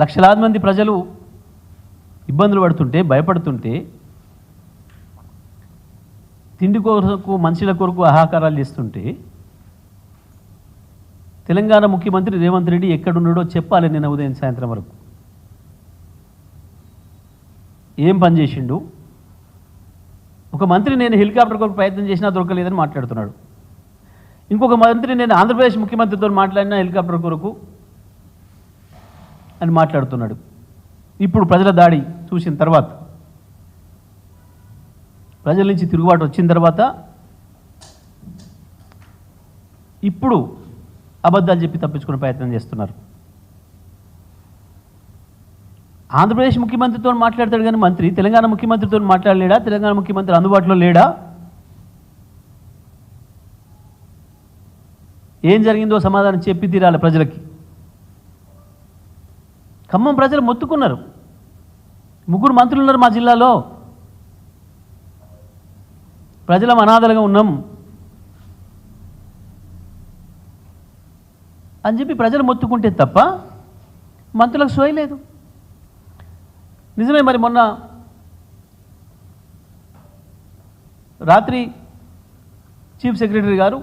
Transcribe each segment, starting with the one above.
లక్షలాది మంది ప్రజలు ఇబ్బందులు పడుతుంటే భయపడుతుంటే తిండి కొరకు మనుషుల కొరకు ఆహాకారాలు చేస్తుంటే తెలంగాణ ముఖ్యమంత్రి రేవంత్ రెడ్డి ఎక్కడున్నాడో చెప్పాలి నిన్న ఉదయం సాయంత్రం వరకు. ఏం పని చేసిండు? ఒక మంత్రి నేను హెలికాప్టర్ కొరకు ప్రయత్నం చేసినా దొరకలేదని మాట్లాడుతున్నాడు. ఇంకొక మంత్రి నేను ఆంధ్రప్రదేశ్ ముఖ్యమంత్రితో మాట్లాడినా హెలికాప్టర్ కొరకు అని మాట్లాడుతున్నాడు. ఇప్పుడు ప్రజల దాడి చూసిన తర్వాత ప్రజల నుంచి తిరుగుబాటు వచ్చిన తర్వాత ఇప్పుడు అబద్ధాలు చెప్పి తప్పించుకునే ప్రయత్నం చేస్తున్నారు. ఆంధ్రప్రదేశ్ ముఖ్యమంత్రితో మాట్లాడతాడు కానీ మంత్రి తెలంగాణ ముఖ్యమంత్రితో మాట్లాడలేడా? తెలంగాణ ముఖ్యమంత్రి అందుబాటులో లేడా? ఏం జరిగిందో సమాధానం చెప్పి తీరాలి ప్రజలకి. ఖమ్మం ప్రజలు మొత్తుకున్నారు. ముగ్గురు మంత్రులు ఉన్నారు మా జిల్లాలో. ప్రజలం అనాథలుగా ఉన్నాం. అని చెప్పి ప్రజలు మొత్తుకుంటే తప్ప మంత్రులకు సోయలేదు నిజమే మరి మొన్న రాత్రి చీఫ్ సెక్రటరీ గారు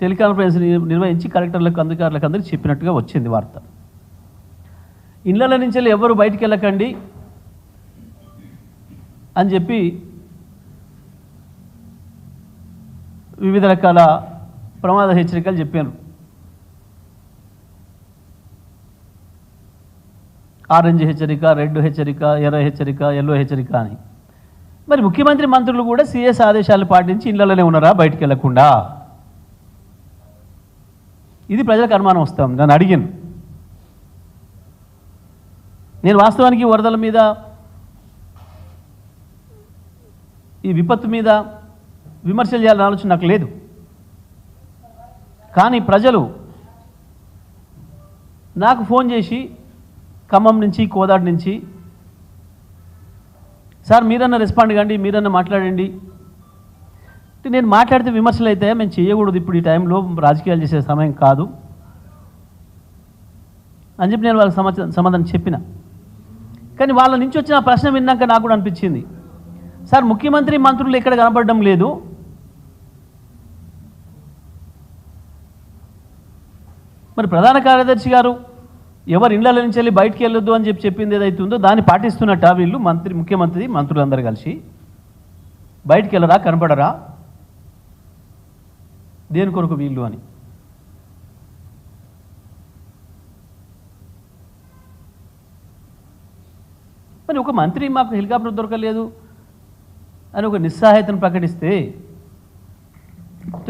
టెలికాన్ఫరెన్స్ నిర్వహించి కలెక్టర్లకు అధికారులకు అందరికీ చెప్పినట్టుగా వచ్చింది వార్త. ఇళ్ళ నుంచి ఎవరు బయటికి వెళ్ళకండి అని చెప్పి వివిధ రకాల ప్రమాద హెచ్చరికలు చెప్పారు. ఆరెంజ్ హెచ్చరిక రెడ్ హెచ్చరిక ఎర్ర హెచ్చరిక ఎల్లో హెచ్చరిక అని. మరి ముఖ్యమంత్రి మంత్రులు కూడా సిఎస్ ఆదేశాలు పాటించి ఇళ్ళలోనే ఉన్నారా బయటికి వెళ్ళకుండా ఇది ప్రజలకు అనుమానం వస్తాం నన్ను అడిగాను నేను వాస్తవానికి వరదల మీద ఈ విపత్తు మీద విమర్శలు చేయాలని ఆలోచన నాకు లేదు. కానీ ప్రజలు నాకు ఫోన్ చేసి ఖమ్మం నుంచి కోదాడు నుంచి సార్ మీరన్నా రెస్పాండ్ కండి మీరన్నా మాట్లాడండి. నేను మాట్లాడితే విమర్శలు అయితే మేము చేయకూడదు ఇప్పుడు ఈ టైంలో రాజకీయాలు చేసే సమయం కాదు అని చెప్పి నేను వాళ్ళకి సమాచారం సమాధానం చెప్పిన. కానీ వాళ్ళ నుంచి వచ్చిన ప్రశ్న విన్నాక నాకు కూడా అనిపించింది. సార్ ముఖ్యమంత్రి మంత్రులు ఇక్కడ కనపడడం లేదు. మరి ప్రధాన కార్యదర్శి గారు ఎవరు ఇళ్ళ నుంచి వెళ్ళి బయటికి వెళ్ళొద్దు అని చెప్పి చెప్పింది ఏదైతే ఉందో దాన్ని పాటిస్తున్నట్ట వీళ్ళు మంత్రి ముఖ్యమంత్రి మంత్రులందరూ కలిసి. బయటికి వెళ్ళరా కనపడరా? దేని కొరకు వీళ్ళు అని. మరి ఒక మంత్రి మాకు హెలికాప్టర్ దొరకలేదు అని ఒక నిస్సహాయతను ప్రకటిస్తే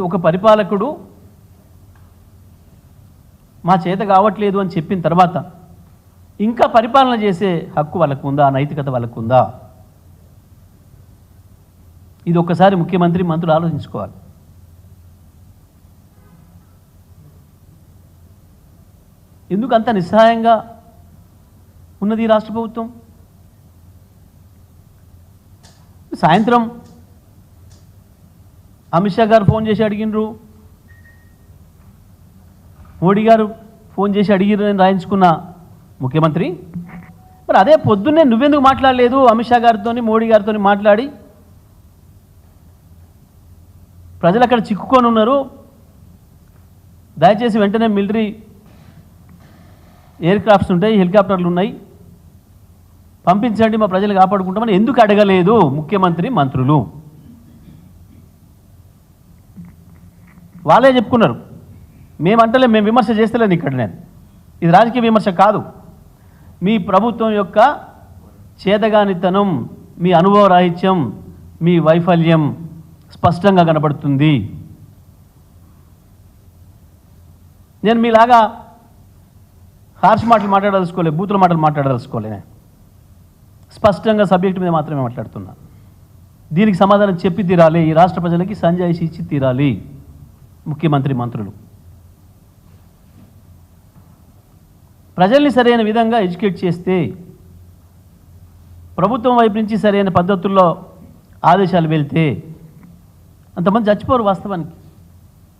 ఒక పరిపాలకుడు మా చేత కావట్లేదు అని చెప్పిన తర్వాత ఇంకా పరిపాలన చేసే హక్కు వాళ్ళకు ఉందా? నైతికత వాళ్ళకు ఉందా? ఇది ఒక్కసారి ముఖ్యమంత్రి మంత్రులు ఆలోచించుకోవాలి. ఎందుకు అంత నిస్సహాయంగా ఉన్నది రాష్ట్ర ప్రభుత్వం? సాయంత్రం అమిత్ షా గారు ఫోన్ చేసి అడిగినరు మోడీ గారు ఫోన్ చేసి అడిగిరు నేను రాయించుకున్న ముఖ్యమంత్రి. మరి అదే పొద్దున్నే నువ్వెందుకు మాట్లాడలేదు? అమిత్ షా గారితో మోడీ గారితో మాట్లాడి. ప్రజలు అక్కడ చిక్కుకొని ఉన్నారు. దయచేసి వెంటనే మిలిటరీ ఎయిర్ క్రాఫ్ట్స్ ఉంటాయి హెలికాప్టర్లు ఉన్నాయి. పంపించండి మా ప్రజలు కాపాడుకుంటామని ఎందుకు అడగలేదు ముఖ్యమంత్రి మంత్రులు? వాళ్ళే చెప్పుకున్నారు. మేమంటలే మేము విమర్శ చేస్తలేను ఇక్కడ నేను. ఇది రాజకీయ విమర్శ కాదు. మీ ప్రభుత్వం యొక్క చేతగానితనం మీ అనుభవ రాహిత్యం మీ వైఫల్యం స్పష్టంగా కనబడుతుంది. నేను మీలాగా హార్ష్ మాటలు మాట్లాడదలుచుకోలే బూతుల మాటలు మాట్లాడదలుచుకోలే నేను. స్పష్టంగా సబ్జెక్ట్ మీద మాత్రమే మాట్లాడుతున్నా. దీనికి సమాధానం చెప్పి తీరాలి. ఈ రాష్ట్ర ప్రజలకి సంజాయిషి ఇచ్చి తీరాలి. ముఖ్యమంత్రి మంత్రులు. ప్రజల్ని సరైన విధంగా ఎడ్యుకేట్ చేస్తే ప్రభుత్వం వైపు నుంచి సరైన పద్ధతుల్లో ఆదేశాలు వెళ్తే అంతమంది చచ్చిపోరు వాస్తవానికి.